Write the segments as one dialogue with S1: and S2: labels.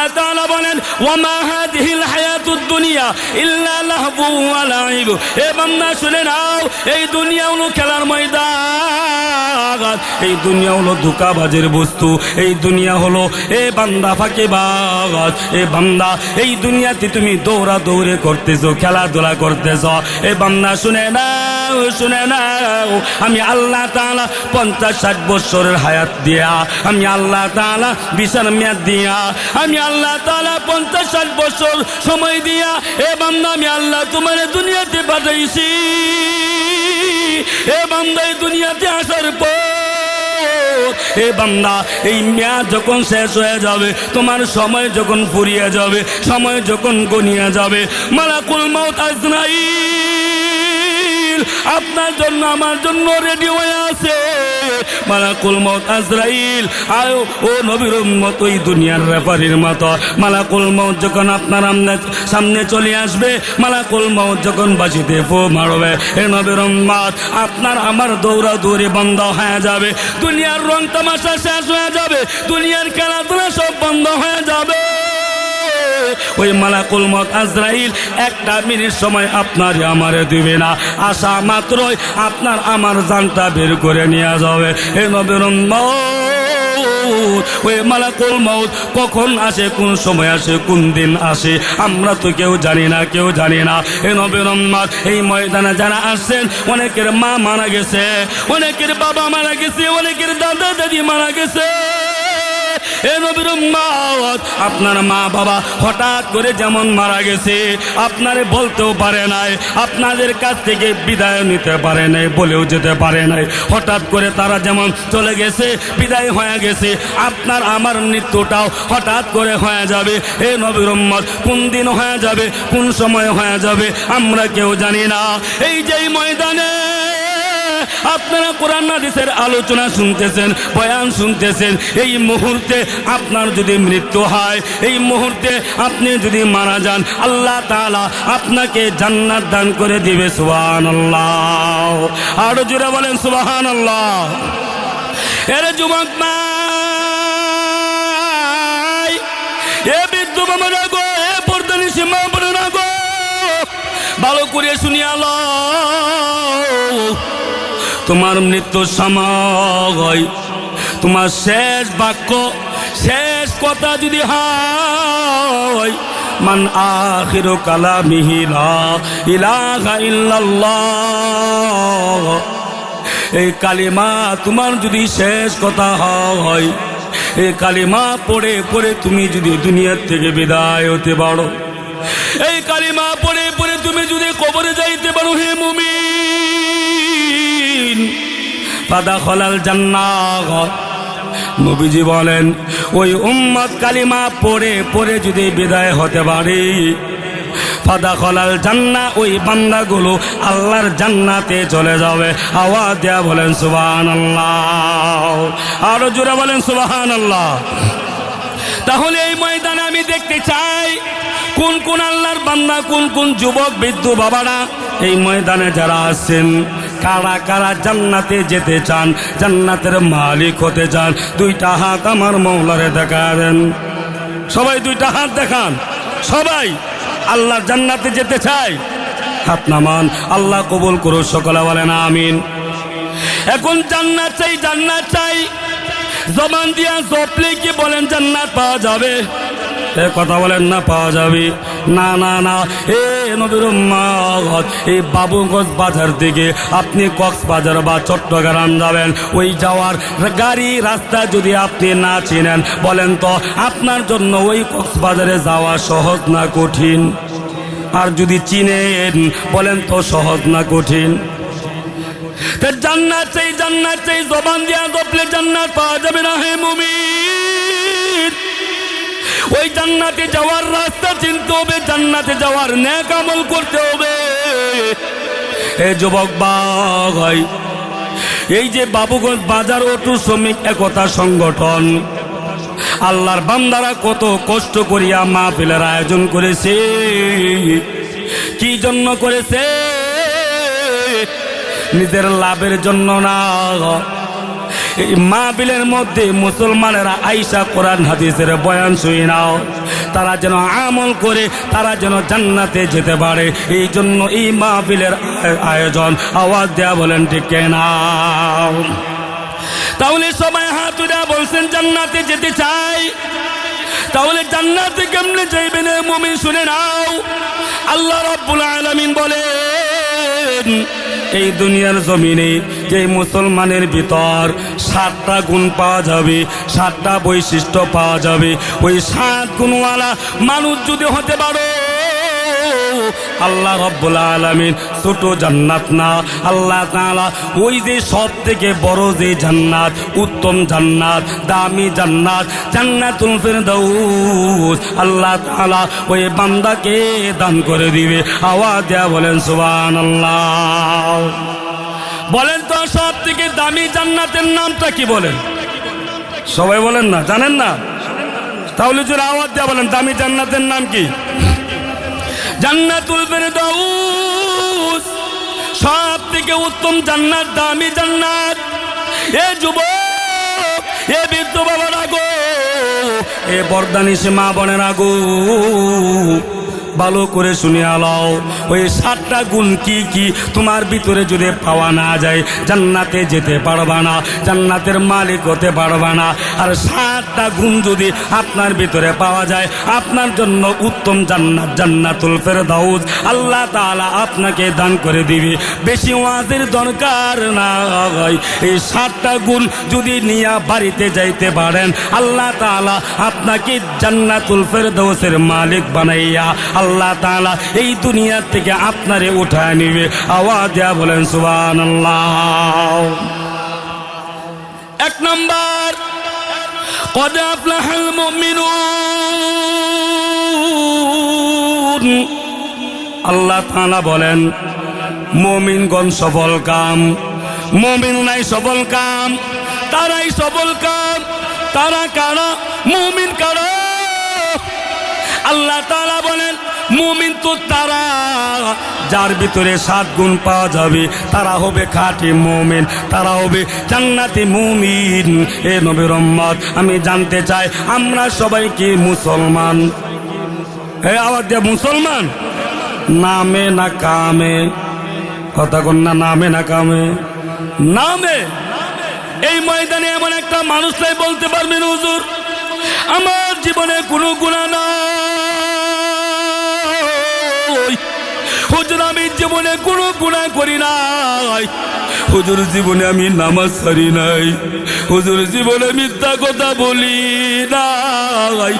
S1: আল্লাহ তাআলা বলেন হাদিহিল হায়াতুদ দুনিয়া ইল্লা লাহবু ওয়া লাইব। এ বান্দা, শুনে নাও, এই দুনিয়া হলো খেলার ময়দান, এই দুনিয়া হলো ধোকাবাজের বস্তু, এই দুনিয়া হলো, এ বান্দা ফাঁকে বাজ, এ বান্দা, এই দুনিয়াতে তুমি দৌড়া দৌড়ে করতেছো, খেলাধুলা করতেছ। এ বান্দা, শুনে নাও শুনে নাও, আমি আল্লাহ তাআলা পঞ্চাশ ষাট বছরের হায়াত দিয়া, আমি আল্লাহ তাআলা বিশাল মেয়াদ দিয়া, আমি আল্লাহ তাআলা পঞ্চাশ ষাট বছর সময় দিয়া, এ বান্দা আমি আল্লাহ তোমার দুনিয়াতে পাঠাইছি। এ বান্দা দুনিয়াতে আসার পর, এ বান্দা এই মেয়াদ যখন শেষ হয়ে যাবে, তোমার সময় যখন ফুরিয়ে যাবে, সময় যখন গনিয়ে যাবে, মালাকুল মৌত আজরাইল আপনার জন্য, আমার জন্য রেডি হয়ে আছে। মালাকুল মৌত আজরাইল, আয়, ও নবীর উম্মত, ওই দুনিয়ার রেফারির মতো। মালাকুল মৌত যখন আপনার সামনে চলে আসবে, মালাকুল মৌত যখন বাঁচিতে ফো মারবে, এ নবীর উম্মত, আপনার আমার দৌড়া দৌড়ে বন্ধ হয়ে যাবে। দুনিয়ার রং তামাশা শেষ হয়ে যাবে, দুনিয়ার খেলাধুলা সব বন্ধ হয়ে যাবে। ওই মালাকুল মত আজরাইল, একটা মিনিট সময় আপনার আমারে দিবে না। আসা মাত্রই আপনার আমার জানটা বের করে নিয়ে যাবে। এ নবীর ওই মালাকুল মৌত কখন আসে, কোন সময় আসে, কোন দিন আসে, আমরা তো কেউ জানি না, কেউ জানি না। এ নবীর এই ময়দানে যারা আসছেন, অনেকের মা মারা গেছে, অনেকের বাবা মারা গেছে, অনেকের দাদা দাদি মারা গেছে। এ নবীর আপনার মা বাবা হঠাৎ করে যেমন মারা গেছে আপনারে বলতেও পারে নাই আপনাদের কাছ থেকে বিদায় নিতে পারে নাই বলেও যেতে পারে নাই। হঠাৎ করে তারা যেমন চলে গেছে বিদায় হয়ে গেছে আপনার আমার মৃত্যুটাও হঠাৎ করে হয়ে যাবে। এ নবীর উম্মত, কোন দিন হয়ে যাবে কোন সময় হয়ে যাবে আমরা কেউ জানি না। এই যে ময়দানে আপনারা কোরআন হাদিসের আলোচনা শুনতেছেন, বয়ান শুনতেছেন, এই মুহূর্তে আপনার যদি মৃত্যু হয়, এই মুহূর্তে আপনি যদি মারা যান, আল্লাহ তাআলা আপনাকে জান্নাত দান করে দিবে, সুবহানাল্লাহ। আরও জোরে বলেন সুবাহান আল্লাহ এর যুবক এ মামা গো, এ পর্দানি সীমা না গো, ভালো করে শুনিয়ালো তোমার মৃত্যুর সময়। তোমার শেষ বাক্য, শেষ কথা যদি হয়, মান আখিরু কালামিহি ইলাহা ইল্লাল্লাহ। এই কালিমা তোমার যদি শেষ কথা হয়, এই কালিমা পড়ে পড়ে তুমি যদি দুনিয়ার থেকে বিদায় হতে পারো। এই কালিমা পড়ে পড়ে তুমি যদি কবরে যাইতে পারো, হে মুমিন। নবীজি বলেন, ওই উম্মত কালিমা পড়ে পড়ে যদি বিদায় হতে পারে, ফাদা খলাল জান্না ওই বান্দাগুলো আল্লাহর জান্নাতে চলে যাবে। আওয়াজ দেয়া বলেন সুবাহান আল্লাহ আরও জোরে বলেন সুবাহান আল্লাহ তাহলে এই ময়দানে আমি দেখতে চাই কোন কোন আল্লাহর বান্দা, কোন কোন যুবক, বৃদ্ধ বাবারা এই ময়দানে যারা আছেন, কারা কারা জান্নাতে যেতে চান, জান্নাতের মালিক হতে চান, দুইটা হাত আমার মৌলারে দেখা দেন। সবাই দুইটা হাত দেখান। সবাই, আল্লাহ জান্নাতে যেতে চাই হাত নামান, আল্লাহ কবুল করো সকলে বলেন আমিন। এখন জান্নাত চাই জান্নাত চাই। জবান দিয়া জপলে কি বলেন, জান্নাত পাওয়া যাবে। কথা বলেন না, পাওয়া যাবে। না না না, এ নবীর এই বাবুগঞ্জ বাজার থেকে আপনি কক্সবাজার বা চট্টগ্রাম যাবেন, ওই যাওয়ার গাড়ি রাস্তা যদি আপনি না চিনেন, বলেন তো আপনার জন্য ওই কক্সবাজারে যাওয়া সহজ না কঠিন? আর যদি চিনেন, বলেন তো সহজ না কঠিন? জান্নাত চাই জান্নাত চাই জবান দিয়া দপলে জান্নাত পাওয়া যাবে না হে মুমিন। ওই জান্নাতে যাওয়ার রাস্তা চিনতে হবে, জান্নাতে যাওয়ার ন্যাক আমল করতে হবে। এ যুবক বাঘ ভাই এই যে বাবুগঞ্জ বাজার অটু শ্রমিক একতা সংগঠন, আল্লাহর বান্দারা কত কষ্ট করিয়া মাহফিলের আয়োজন করেছে। কি জন্য করেছে? নিজের লাভের জন্য না। মাহবিলের মধ্যে মুসলমানেরা আইসা কোরআন হাদিসের বয়ান শুই নাও। তারা যেন আমল করে, তারা যেন জান্নাতে যেতে পারে। এই জন্য এই মাহবিলের আয়- আয়োজন আওয়াজ দেয়া বলেন, ঠিক না তাহলে সবাই হাত উঠা বলছেন, জান্নাতে যেতে চাই। তাহলে জান্নাতে কেমনে যাইবেন মুমিন? শুনে নাও। আল্লাহ রাব্বুল আলামিন বলেন এই দুনিয়ার জমিনে যে মুসলমানের ভিতর সাতটা গুণ পাওয়া যাবে, সাতটা বৈশিষ্ট্য পাওয়া যাবে, ওই সাত গুণওয়ালা মানুষ যদি হতে পারো আল্লাহ রব্বুল আলামিন ছোট জান্নাত না। আল্লাহ তাআলা ওই যে সব থেকে বড় যে জান্নাত, উত্তম জান্নাত, দামি জান্নাত, জান্নাতুল ফিরদাউস, আল্লাহ তাআলা ওই বান্দাকে দান করে দিবে। আওয়াজ দেয়া বলেন সুবান আল্লাহ বলেন তো, সব থেকে দামি জান্নাতের নামটা কি বলেন? সবাই বলেন না, জানেন না? তাহলে যদি আওয়াজ দেয়া বলেন, দামি জান্নাতের নাম কি? জান্নাতুল ফেরদাউস। সব থেকে উত্তম জান্নাত, দামি জান্নাত। এ যুবক, এ বৃদ্ধ বাবার আগো এ বর্দানি সে মা বোনের আগো ভালো করে শুনে আলাও। ওই সাতটা গুণ কি কি তোমার ভিতরে যদি পাওয়া না যায়, জান্নাতে যেতে পারবা না, জান্নাতের মালিক হতে পারবা না। আর সাতটা গুণ যদি আপনার ভিতরে পাওয়া যায়, আপনার জন্য উত্তম জান্নাত, জান্নাতুল ফেরদাউস। আল্লাহ তাআলা আপনাকে দান করে দিবে। বেশি ওয়াজের দরকার নাই। এই সাতটা গুণ যদি নিয়ে বাড়িতে যাইতে পারেন, আল্লাহ তাআলা আপনাকে জান্নাতুল ফেরদাউসের মালিক বানাইয়া আল্লাহ তাআলা এই দুনিয়া থেকে আপনারে উঠায় নিবে আওয়াজ দেয়া বলেন সুবহানাল্লাহ এক নম্বর قد أفلح المؤمنون আল্লাহ তাআলা বলেন মমিনগণ সফল কাম মমিন নাই সফল কাম তারাই সফল কাম তারা কারা মমিন কারা আল্লাহ তাআলা বলেন মুমিন তো তারা, যার ভিতরে সাত গুণ পাওয়া যাবে, তারা হবে খাঁটি মুমিন, তারা হবে জান্নাতি মুমিন। এ উম্মত আমি জানতে চাই, আমরা সবাই কি মুসলমান? হে আওয়াজ দিয়ে মুসলমান? নামে না কামে? কথা কন না, নামে না কামে? নামে? এই ময়দানে এমন একটা মানুষ নাই, বলতে পারবেন হুজুর? আমার জীবনে কোনো গুণা নাই। জীবনে কোনো গুণা করি নাই। হুজুর জীবনে আমি নামাজ ছাড়ি নাই। হুজুর জীবনে মিথ্যা কথা বলি নাই।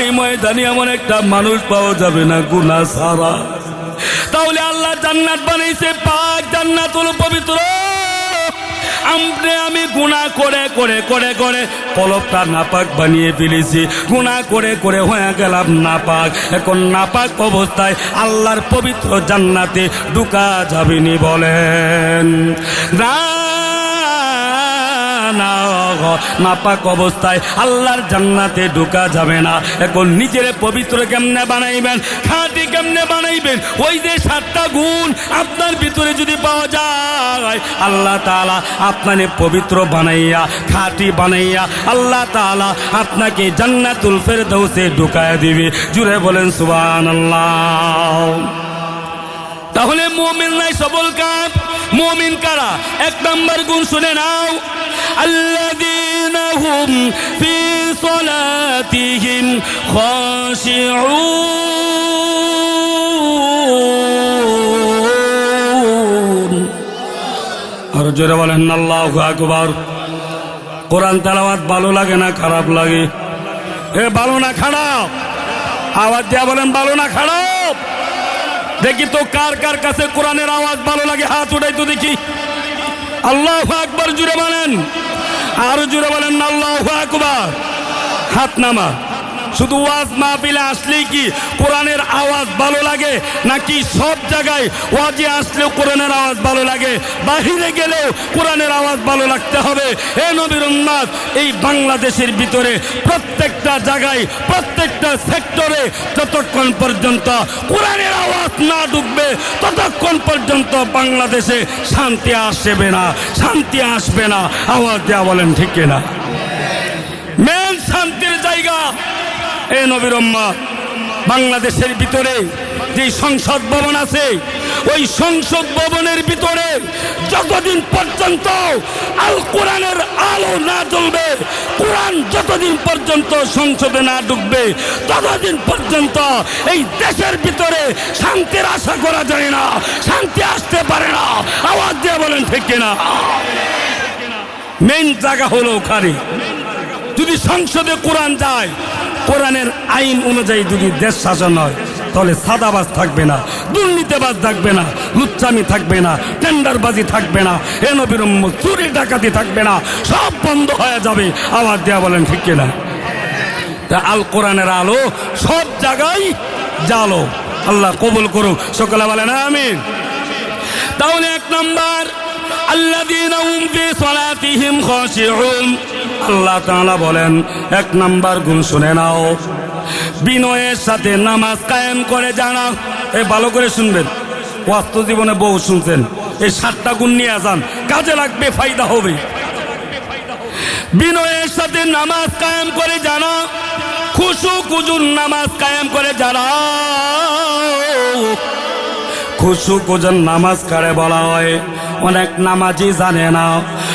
S1: এই ময়দানে এমন একটা মানুষ পাওয়া যাবে না গুণা সারা তাহলে আল্লাহ জান্নাত বানাইছে, পাক জান্নাত হলো পবিত্র। আমনে আমি গুণা করে করে করে করে কলপটা নাপাক বানিয়ে ফেলেছি। গুণা করে করে হয়ে গেলাম নাপাক। এখন নাপাক অবস্থায় আল্লাহর পবিত্র জান্নাতে ঢুকা যাবিনি বলেন। রা নাপাক অবস্থায় আল্লাহর জান্নাতে ঢুকা যাবে না। এখন নিজের পবিত্র কেমনে বানাইবেন? খাঁটি কেমনে বানাইবেন? ওই যে সাতটা গুণ আপনার ভিতরে যদি পাওয়া যায়, আল্লাহ তাআলা আপনাকে পবিত্র বানাইয়া, খাঁটি বানাইয়া আল্লাহ তাআলা আপনাকে জান্নাতুল ফেরদৌসে ঢুকায় দিবে। জুড়ে বলেন, সুবহানাল্লাহ। তাহলে মোমিন নাই সবল কাপ মোমিন কারা? এক নম্বর গুণ শুনে নাও। আল্লাদিনহুম আর জোরে বলেন, আল্লাহু আকবার। কোরআন তালাবাদ ভালো লাগে না খারাপ লাগে? এ, ভালো না খারাপ? আওয়াজ দিয়া বলেন, ভালো না খারাপ? দেখি তো কার কার কাছে কোরআনের আওয়াজ ভালো লাগে, হাত উঠাই তো দেখি। আল্লাহ আকবর, জুড়ে বলেন। আর জুড়ে বলেন আল্লাহ আকবর। হাত নামা। শুধু ওয়াজ মাহফিলে আসলেই কি কোরআনের আওয়াজ ভালো লাগে, নাকি সব জায়গায় ওয়াজে আসলেও কোরআনের আওয়াজ ভালো লাগে? বাহিরে গেলেও কোরআনের আওয়াজ ভালো লাগতে হবে। এ নবীর উন্মাদ এই বাংলাদেশের ভিতরে প্রত্যেকটা জায়গায়, প্রত্যেকটা সেক্টরে যতক্ষণ পর্যন্ত কোরআনের আওয়াজ না ঢুকবে, ততক্ষণ পর্যন্ত বাংলাদেশে শান্তি আসবে না, শান্তি আসবে না। আওয়াজ দেওয়া বলেন ঠিক না মেন শান্তির জায়গা। এ নবীর উম্মাদ বাংলাদেশের ভিতরে যে সংসদ ভবন আছে, ওই সংসদ ভবনের ভিতরে যতদিন পর্যন্ত আল কোরআনের আলো না জ্বলবে, কোরআন যতদিন পর্যন্ত সংসদে না ঢুকবে, ততদিন পর্যন্ত এই দেশের ভিতরে শান্তির আশা করা যায় না, শান্তি আসতে পারে না। আওয়াজ দিয়ে বলেন, ঠিক না মেন জায়গা হলো ওখানে। যদি সংসদে কোরআন যায় কোরআনের আইন অনুযায়ী যদি দেশ শাসন হয় তাহলে সাদাবাজ থাকবে না দুর্নীতিবাজ থাকবে না লুচ্চামি থাকবে না টেন্ডারবাজি থাকবে না এ নবীর উম্মত, চুরি ডাকাতি থাকবে না সব বন্ধ হয়ে যাবে। আওয়াজ দেওয়া বলেন ঠিক কিনা তা আল কোরআনের আলো সব জায়গায় জালো। আল্লাহ কবুল করুক। সকলে বলেন আমিন। তাহলে এক নম্বর আল্লাহ তাআলা বলেন, এক নাম্বার গুণ শুনে নাও। বিনয়ের সাথে নামাজ কায়েম করে জানা। এ ভালো করে শুনবেন। বাস্তব জীবনে বহু শুনছেন। এই সাতটা গুণ নিয়ে যান। কাজে লাগবে, ফায়দা হবে। বিনয়ের সাথে নামাজ কায়েম করে জানা। খুশু কুজুর নামাজ কায়েম করে জানা। খুশু কুজন নামাজ কারে বলা হয়? অনেক নামাজি জানে না।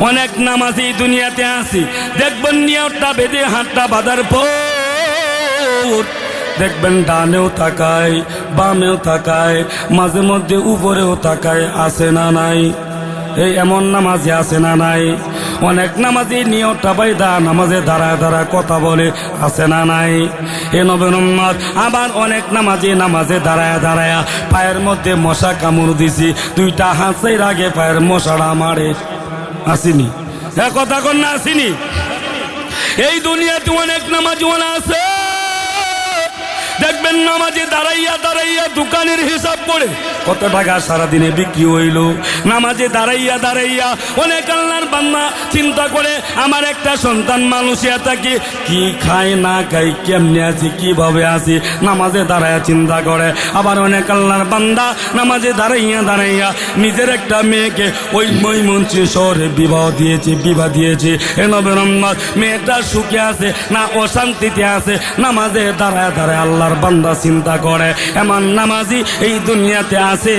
S1: অনেক নামাজি দুনিয়াতে আসি দেখবেন নিয়তটা বেঁধে হাতটা বাঁধার পর দেখবেন ডানেও তাকায়, বামেও তাকায়, মাঝে মধ্যে উপরেও তাকায় আসে না নাই? এই এমন নামাজি আছে না নাই? অনেক নামাজি নিয়তটা বাইদা নামাজে দাঁড়ায় দাঁড়ায় কথা বলে আছে না নাই? এ নবেন উম্মত, আবার অনেক নামাজি নামাজে দাঁড়ায় দাঁড়ায় পায়ের মধ্যে মশা কামড় দিছি, দুইটা হাসের আগে পায়ের মশাটা মারে। আসিনি? এ কথা কন না, আসিনি? এই দুনিয়াতে অনেক নামাজি আছে। দেখবেন নামাজে দাঁড়াইয়া দাঁড়াইয়া দোকানের হিসাব করে কত টাকা সারাদিনে বিক্রি হইল। নামাজে দাঁড়াইয়া দাঁড়াইয়া অনেক আল্লাহর বান্না চিন্তা করে, আমার একটা সন্তান মানুষিয়া থাকে, কি খায় না খাই, কেমনে আছি, কীভাবে আছি? নামাজে দাঁড়াইয়া চিন্তা করে। আবার অনেক আল্লাহর বান্দা নামাজে দাঁড়াইয়া দাঁড়াইয়া নিজের একটা মেয়েকে ওই মৈমন্ত্রী শহরে বিবাহ দিয়েছে বিবাহ দিয়েছে। এ নবের মেয়েটা সুখে আছে না অশান্তিতে আছে? নামাজে দাঁড়ায় দাঁড়ায় আল্লাহর বান্দা চিন্তা করে এমন নামাজি এই দুনিয়াতে আছে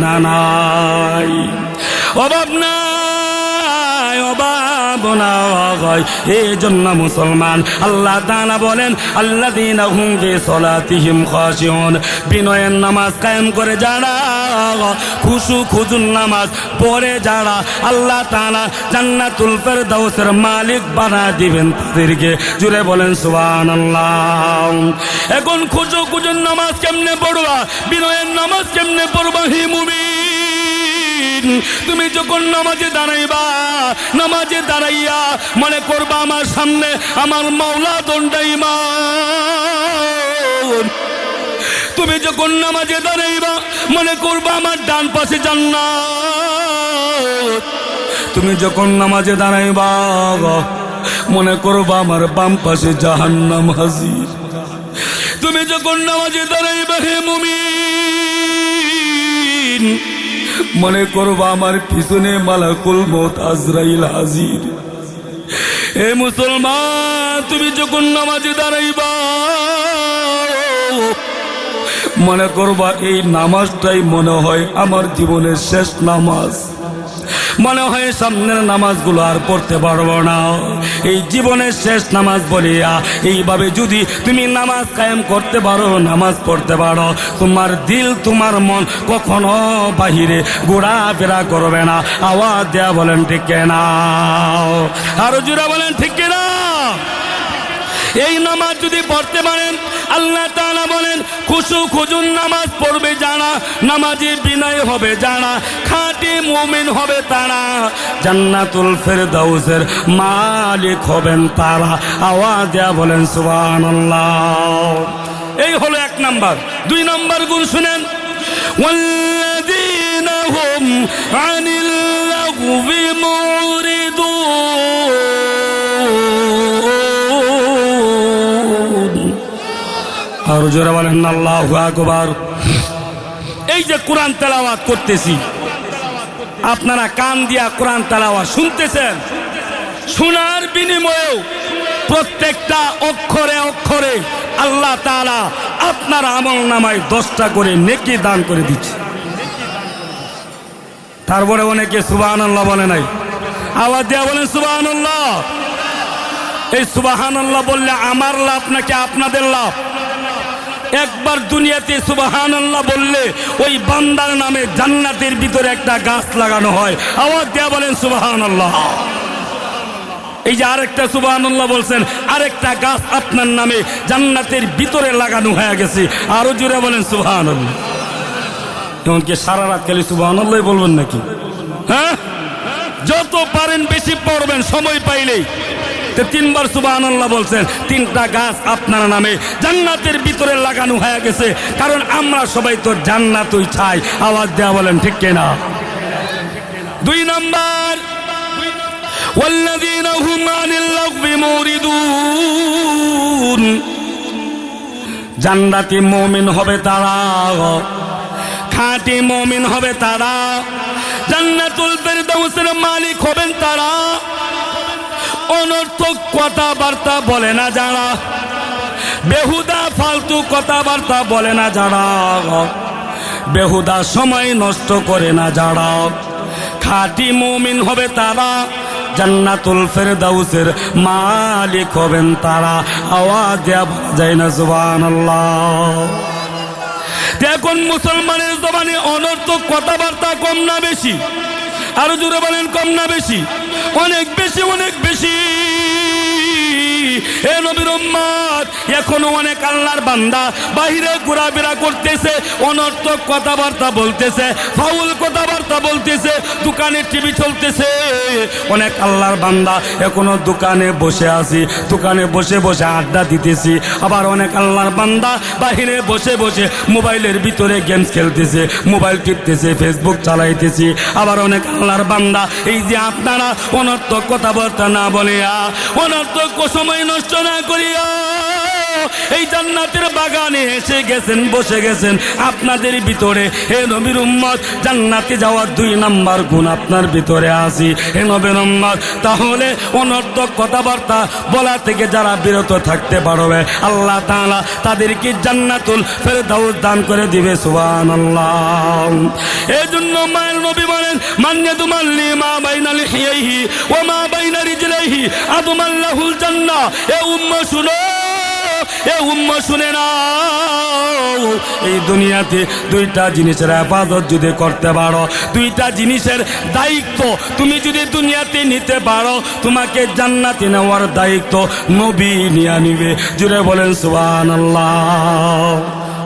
S1: না নাই? অভাব পড়ে আল্লাহ জান্নাতুল মালিক বানা দিবেন তাদেরকে। জুড়ে বলেন, সুবহানাল্লাহ। এখন খুশু খুজুন নামাজ কেমনে পড়বা? বিনয়ের নামাজ কেমনে পড়বা, হি মুমিন? তুমি যখন নামাজে দাঁড়াইবা, নামাজে দাঁড়াইয়া মনে করবা আমার সামনে আমার মাওলা দণ্ডাইমা তুমি যখন নামাজে দাঁড়াইবা, মনে করবা আমার ডান পাশে জান্নাত। তুমি যখন নামাজে দাঁড়াইবা, মনে করবা আমার বাম পাশে জাহান্নাম হাজির। তুমি যখন নামাজে দাঁড়াইবা, হে মুমিন মনে করবা আমার পিছনে মালাকুল মত আজরাইল হাজির। এ মুসলমান, তুমি যখন নামাজে দাঁড়াইবা, মনে করবা এই নামাজটাই মনে হয় আমার জীবনের শেষ নামাজ। মনে হয় সামনের নামাজগুলো আর পড়তে পারব না। এই জীবনের শেষ নামাজ বলিয়া, এইভাবে যদি তুমি নামাজ কায়েম করতে পারো, নামাজ পড়তে পারো, তোমার দিল, তোমার মন কখনো বাহিরে ঘোরাফেরা করবে না। আওয়াজ দেয়া বলেন, ঠিক না আরও জুড়া বলেন, ঠিক না এই নামাজ যদি পড়তে পারেন আল্লাহ তাআলা বলেন খুশু খুজুন নামাজ পড়বে যারা নামাজে বিনয় হবে যারা খাঁটি মুমিন হবে তারা জান্নাতুল ফেরদাউসের মালিক হবেন তারা আওয়াজ দেয়া বলেন সুবহানাল্লাহ এই হলো এক নাম্বার দুই নাম্বার গুণ শুনেন والذين هم عن اللغو আর বলেন, আল্লাহু এই যে কোরআন তেলাওয়াত করতেছি, আপনারা কান দিয়া কোরআন তেলাওয়াত শুনতেছেন? শোনার বিনিময়েও প্রত্যেকটা অক্ষরে অক্ষরে আল্লাহ তালা আপনার আমল নামায় দশটা করে নেকি দান করে দিচ্ছে। তারপরে অনেকে সুবাহান আল্লাহ বলে নাই। আওয়াজ দেওয়া বলেন সুবাহান আল্লাহ এই সুবাহান আল্লাহ বললে আমার লাভ নাকি আপনাদের লাভ? একবার দুনিয়াতে সুবাহান আল্লাহ বললে ওই বান্দার নামে জান্নাতের ভিতরে একটা গাছ লাগানো হয়। আওয়াজ দেওয়া বলেন সুবাহান আল্লাহ এই যে আরেকটা সুবাহান্লাহ বলছেন, আরেকটা গাছ আপনার নামে জান্নাতের ভিতরে লাগানো হয়ে গেছে। আরও জোরে বলেন সুবাহান এমনকি সারা রাত খালি সুবাহান্লাহ বলবেন নাকি? হ্যাঁ? যত পারেন বেশি পড়বেন, সময় পাইলেই। তো তিনবার সুবাহান্লাহ বলছেন তিনটা গাছ আপনার নামে জান্নাতের ভিতরে লাগানো হয়ে গেছে কারণ আমরা সবাই তো জান্নাতই চাই আওয়াজ দেওয়া বলেন ঠিক কিনা দুই নাম্বার والذين هم عن اللغو موردون জান্নাতি মমিন হবে তারা খাঁটি মমিন হবে তারা জান্নাতুল ফেরদাউসের মালিক হবেন তারা অনর্থক কথাবার্তা বলে না যারা। বেহুদা ফালতু কথাবার্তা বলে না যারা। বেহুদা সময় নষ্ট করে না যারা। খাঁটি মুমিন হবে তারা, জান্নাতুল ফেরদাউসের মালিক হবেন তারা। আওয়াজ বলা যায় না, সুবহানাল্লাহ। এখন মুসলমানের জবানে অনর্থক কথাবার্তা কম না বেশি। আরও জোরে বলেন কম না বেশি? অনেক বেশি অনেক বেশি। এ নবীর এখনও অনেক আল্লাহর বান্দা। বাহিরে ঘোরাফেরা করতেছে, অনর্থক কথাবার্তা বলতেছে, ফাউল কথাবার্তা বলতেছে, দোকানে টিভি চলতেছে। অনেক আল্লাহর বান্দা, এখনও দোকানে বসে আছি, দোকানে বসে বসে আড্ডা দিতেছি। আবার অনেক আল্লাহর বান্দা, বাহিরে বসে বসে মোবাইলের ভিতরে গেমস খেলতেছে, মোবাইল টিপতেছে, ফেসবুক চালাইতেছি। আবার অনেক আল্লাহর বান্দা, এই যে আপনারা অনর্থক কথাবার্তা না বলিয়া, অনর্থক সময় নষ্ট না করিয়া এই জান্নাতের বাগানে এসে গেছেন, বসে গেছেন। আপনাদের ভিতরে, হে নবীর উম্মত, জান্নাতে যাওয়ার দুই নাম্বার গুণ আপনার ভিতরে আসি হে নবীর উম্মত, তাহলে অনর্থক কথাবার্তা বলা থেকে যারা বিরত থাকতে পারবে, আল্লাহ তাআলা তাদেরকে জান্নাতুল ফেরদাউস দান করে দিবে, সুবহানাল্লাহ। এই জন্য মায়ের নবী বলেন, মান্যে তুমাল্লি মা বাইনাল হিয়াইহি ও মা বাইনা রিজলাইহি আদমাল্লাহুল জান্নাহ। এ উম্মা শুনো। এ উম্মা শুনে নাও। এই দুনিয়াতে দুইটা জিনিসের হেফাজত যদি করতে পারো, দুইটা জিনিসের দায়িত্ব তুমি যদি দুনিয়াতে নিতে পারো, তোমাকে জান্নাতে নেওয়ার দায়িত্ব নবী নিয়ে নিবে। জুড়ে বলেন, সুবহানাল্লাহ।